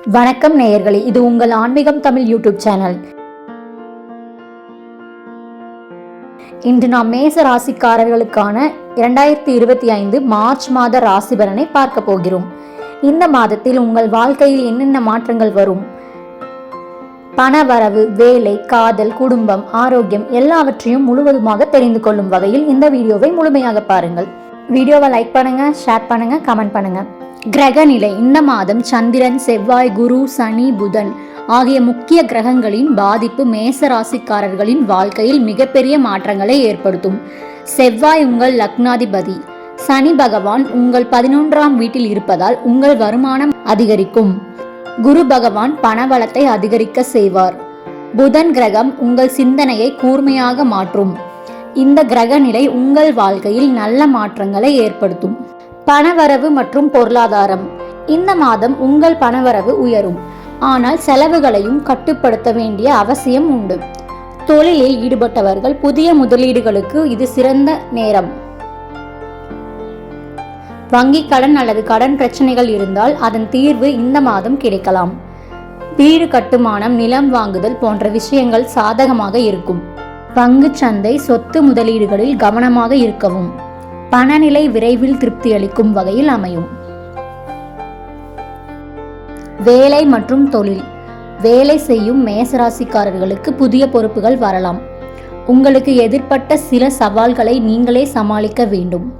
வணக்கம் நேயர்களே இது உங்கள் ஆன்மீகம் தமிழ் யூடியூப் சேனல். இன்று நாம் மேச ராசிக்காரர்களுக்கான இரண்டாயிரத்தி இருபத்தி ஐந்து மார்ச் மாத ராசி பலனை பார்க்க போகிறோம். இந்த மாதத்தில் உங்கள் வாழ்க்கையில் என்னென்ன மாற்றங்கள் வரும்? பண வரவு வேலை காதல் குடும்பம் ஆரோக்கியம் எல்லாவற்றையும் முழுவதுமாக தெரிந்து கொள்ளும் வகையில் இந்த வீடியோவை முழுமையாக பாருங்கள். வீடியோவை லைக் பண்ணுங்க ஷேர் பண்ணுங்க கமெண்ட் பண்ணுங்க. கிரகநிலை. இந்த மாதம் சந்திரன் செவ்வாய் குரு சனி புதன் ஆகிய முக்கிய கிரகங்களின் பாதிப்பு மேச ராசிக்காரர்களின் வாழ்க்கையில் மிகப்பெரிய மாற்றங்களை ஏற்படுத்தும். செவ்வாய் உங்கள் லக்னாதிபதி. சனி பகவான் உங்கள் பதினொன்றாம் வீட்டில் இருப்பதால் உங்கள் வருமானம் அதிகரிக்கும். குரு பகவான் பணவளத்தை அதிகரிக்க செய்வார். புதன் கிரகம் உங்கள் சிந்தனையை கூர்மையாக மாற்றும். இந்த கிரக நிலை உங்கள் வாழ்க்கையில் நல்ல மாற்றங்களை ஏற்படுத்தும். பணவரவு மற்றும் பொருளாதாரம். இந்த மாதம் உங்கள் பணவரவு உயரும். ஆனால் செலவுகளையும் கட்டுப்படுத்த வேண்டிய அவசியம் உண்டு. தொழிலில் ஈடுபட்டவர்கள் புதிய முதலீடுகளுக்கு இது சிறந்த நேரம். வங்கி கடன் அல்லது கடன் பிரச்சனைகள் இருந்தால் அதன் தீர்வு இந்த மாதம் கிடைக்கலாம். வீடு கட்டுமானம் நிலம் வாங்குதல் போன்ற விஷயங்கள் சாதகமாக இருக்கும். பங்கு சந்தை சொத்து முதலீடுகளில் கவனமாக இருக்கவும். பணநிலை விரைவில் திருப்தி அளிக்கும் வகையில் அமையும். வேலை மற்றும் தொழில். வேலை செய்யும் மேசராசிக்காரர்களுக்கு புதிய பொறுப்புகள் வரலாம். உங்களுக்கு எதிர்ப்பட்ட சில சவால்களை நீங்களே சமாளிக்க வேண்டும்.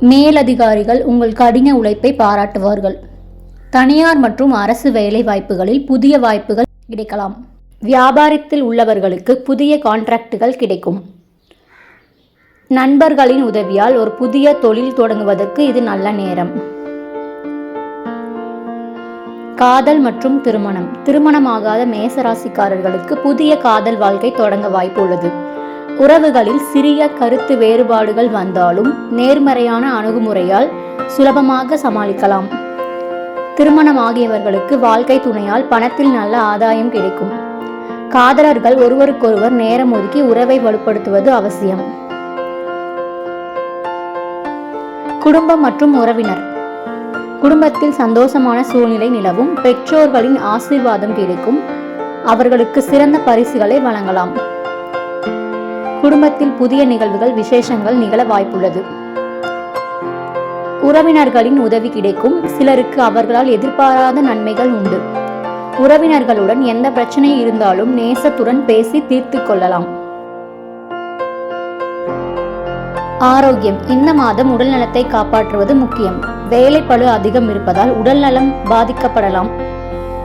மேலதிகாரிகள் உங்கள் கடின உழைப்பை பாராட்டுவார்கள். தனியார் மற்றும் அரசு வேலை வாய்ப்புகளில் புதிய வாய்ப்புகள் கிடைக்கலாம். வியாபாரத்தில் உள்ளவர்களுக்கு புதிய கான்ட்ராக்டுகள் கிடைக்கும். நண்பர்களின் உதவியால் ஒரு புதிய தொழில் தொடங்குவதற்கு இது நல்ல நேரம். காதல் மற்றும் திருமணம். திருமணமாகாத மேசராசிக்காரர்களுக்கு புதிய காதல் வாழ்க்கை தொடங்க வாய்ப்பு உள்ளது. உறவுகளில் சிறிய கருத்து வேறுபாடுகள் வந்தாலும் நேர்மறையான அணுகுமுறையால் சுலபமாக சமாளிக்கலாம். திருமணம் ஆகியவர்களுக்கு வாழ்க்கை துணையால் பணத்தில் நல்ல ஆதாயம் கிடைக்கும். காதலர்கள் ஒருவருக்கொருவர் நேரம் ஒதுக்கி உறவை வலுப்படுத்துவது அவசியம். குடும்பம் மற்றும் உறவினர். குடும்பத்தில் சந்தோஷமான சூழ்நிலை நிலவும் பெற்றோர்களின் ஆசீர்வாதம் கிடைக்கும் அவர்களுக்கு சிறந்த பரிசுகளை வழங்கலாம். குடும்பத்தில் புதிய நிகழ்வுகள் விசேஷங்கள் நிகழ வாய்ப்புள்ளது. உறவினர்களின் உதவி கிடைக்கும் சிலருக்கு அவர்களால் எதிர்பாராத நன்மைகள் உண்டு. உறவினர்களுடன் எந்த பிரச்சனை இருந்தாலும் நேசத்துடன் பேசி தீர்த்து கொள்ளலாம். ஆரோக்கியம். இந்த மாதம் உடல் நலத்தை காப்பாற்றுவது முக்கியம். வேலை பழு அதிகம் இருப்பதால் உடல் நலம் பாதிக்கப்படலாம்.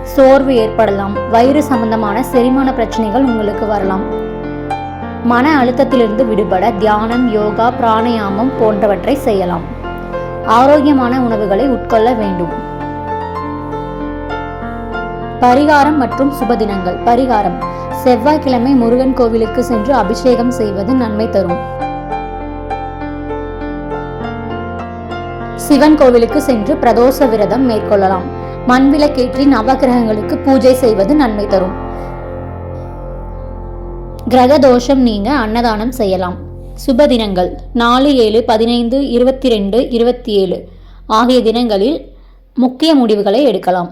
சோர்வு ஏற்படலாம். வயிறு சம்பந்தமான செரிமான பிரச்சனைகள் உங்களுக்கு வரலாம். மன அழுத்தத்திலிருந்து விடுபட தியானம் யோகா பிராணயாமம் போன்றவற்றை செய்யலாம். ஆரோக்கியமான உணவுகளை உட்கொள்ள வேண்டும். பரிகாரம் மற்றும் சுபதினங்கள் பரிகாரம். செவ்வாய்க்கிழமை முருகன் கோவிலுக்கு சென்று அபிஷேகம் செய்வது நன்மை தரும். சிவன் கோவிலுக்கு சென்று பிரதோஷ விரதம் மேற்கொள்ளலாம். மண்விளக்கேற்றி நவகிரகங்களுக்கு பூஜை செய்வது நன்மை தரும். கிரக தோஷம் நீங்க அன்னதானம் செய்யலாம். சுப தினங்கள் நாலு ஏழு பதினைந்து இருபத்தி ரெண்டு இருபத்தி ஏழு ஆகிய தினங்களில் முக்கிய முடிவுகளை எடுக்கலாம்.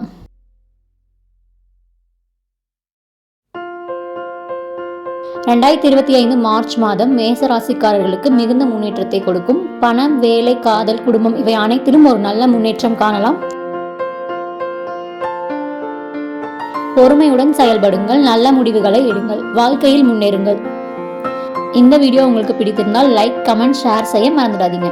ரெண்டாயிரத்தி இருபத்தி ஐந்து மார்ச் மாதம் மேச ராசிக்காரர்களுக்கு மிகுந்த முன்னேற்றத்தை கொடுக்கும். பணம் வேலை காதல் குடும்பம் இவை அனைத்திலும் ஒரு நல்ல முன்னேற்றம் காணலாம். பொறுமையுடன் செயல்படுங்கள். நல்ல முடிவுகளை எடுங்கள். வாழ்க்கையில் முன்னேறுங்கள். இந்த வீடியோ உங்களுக்கு பிடித்திருந்தால் லைக் கமெண்ட் ஷேர் செய்ய மறந்துடாதீங்க.